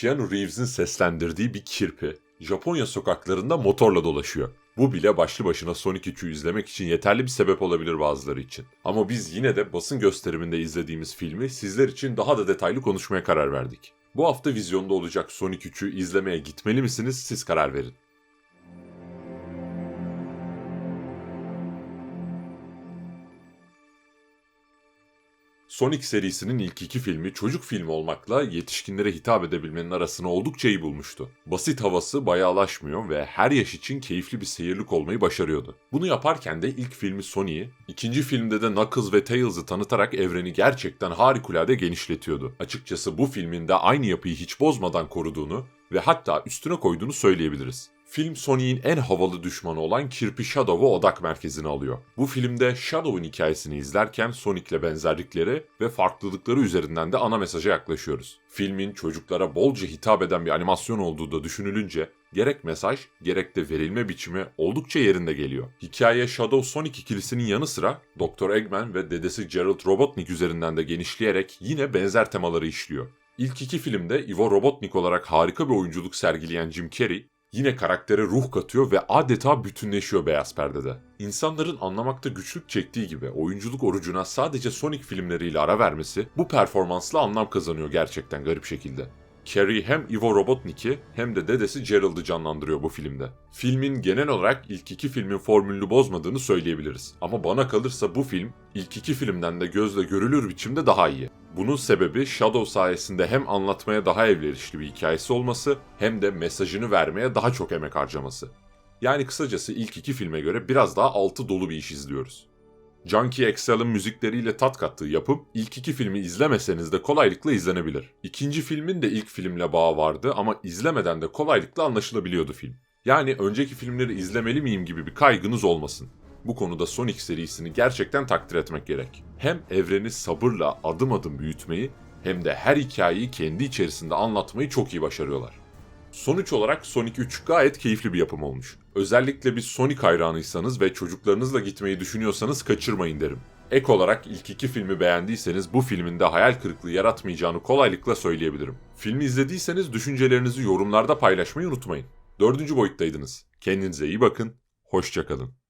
Keanu Reeves'in seslendirdiği bir kirpi Japonya sokaklarında motorla dolaşıyor. Bu bile başlı başına Sonic 3'ü izlemek için yeterli bir sebep olabilir bazıları için. Ama biz yine de basın gösteriminde izlediğimiz filmi sizler için daha da detaylı konuşmaya karar verdik. Bu hafta vizyonda olacak Sonic 3'ü izlemeye gitmeli misiniz siz karar verin. Sonic serisinin ilk iki filmi çocuk filmi olmakla yetişkinlere hitap edebilmenin arasını oldukça iyi bulmuştu. Basit havası bayağılaşmıyor ve her yaş için keyifli bir seyirlik olmayı başarıyordu. Bunu yaparken de ilk filmi Sonic'i, ikinci filmde de Knuckles ve Tails'ı tanıtarak evreni gerçekten harikulade genişletiyordu. Açıkçası bu filmin de aynı yapıyı hiç bozmadan koruduğunu ve hatta üstüne koyduğunu söyleyebiliriz. Film Sonic'in en havalı düşmanı olan Kirpi Shadow'u odak merkezine alıyor. Bu filmde Shadow'un hikayesini izlerken Sonic'le benzerlikleri ve farklılıkları üzerinden de ana mesaja yaklaşıyoruz. Filmin çocuklara bolca hitap eden bir animasyon olduğu da düşünülünce gerek mesaj gerek de verilme biçimi oldukça yerinde geliyor. Hikaye Shadow Sonic ikilisinin yanı sıra Dr. Eggman ve dedesi Gerald Robotnik üzerinden de genişleyerek yine benzer temaları işliyor. İlk iki filmde Ivo Robotnik olarak harika bir oyunculuk sergileyen Jim Carrey, yine karaktere ruh katıyor ve adeta bütünleşiyor beyaz perdede. İnsanların anlamakta güçlük çektiği gibi oyunculuk orucuna sadece Sonic filmleriyle ara vermesi bu performansla anlam kazanıyor gerçekten garip şekilde. Carrie hem Ivo Robotnik'i hem de dedesi Gerald'ı canlandırıyor bu filmde. Filmin genel olarak ilk iki filmin formülünü bozmadığını söyleyebiliriz. Ama bana kalırsa bu film ilk iki filmden de gözle görülür biçimde daha iyi. Bunun sebebi Shadow sayesinde hem anlatmaya daha evverişli bir hikayesi olması hem de mesajını vermeye daha çok emek harcaması. Yani kısacası ilk iki filme göre biraz daha altı dolu bir iş izliyoruz. Junkie XL'ın müzikleriyle tat kattığı yapım ilk iki filmi izlemeseniz de kolaylıkla izlenebilir. İkinci filmin de ilk filmle bağı vardı ama izlemeden de kolaylıkla anlaşılabiliyordu film. Yani önceki filmleri izlemeli miyim gibi bir kaygınız olmasın. Bu konuda Sonic serisini gerçekten takdir etmek gerek. Hem evreni sabırla adım adım büyütmeyi hem de her hikayeyi kendi içerisinde anlatmayı çok iyi başarıyorlar. Sonuç olarak Sonic 3 gayet keyifli bir yapım olmuş. Özellikle bir Sonic hayranıysanız ve çocuklarınızla gitmeyi düşünüyorsanız kaçırmayın derim. Ek olarak ilk iki filmi beğendiyseniz bu filmin de hayal kırıklığı yaratmayacağını kolaylıkla söyleyebilirim. Filmi izlediyseniz düşüncelerinizi yorumlarda paylaşmayı unutmayın. Dördüncü boyuttaydınız. Kendinize iyi bakın, hoşçakalın.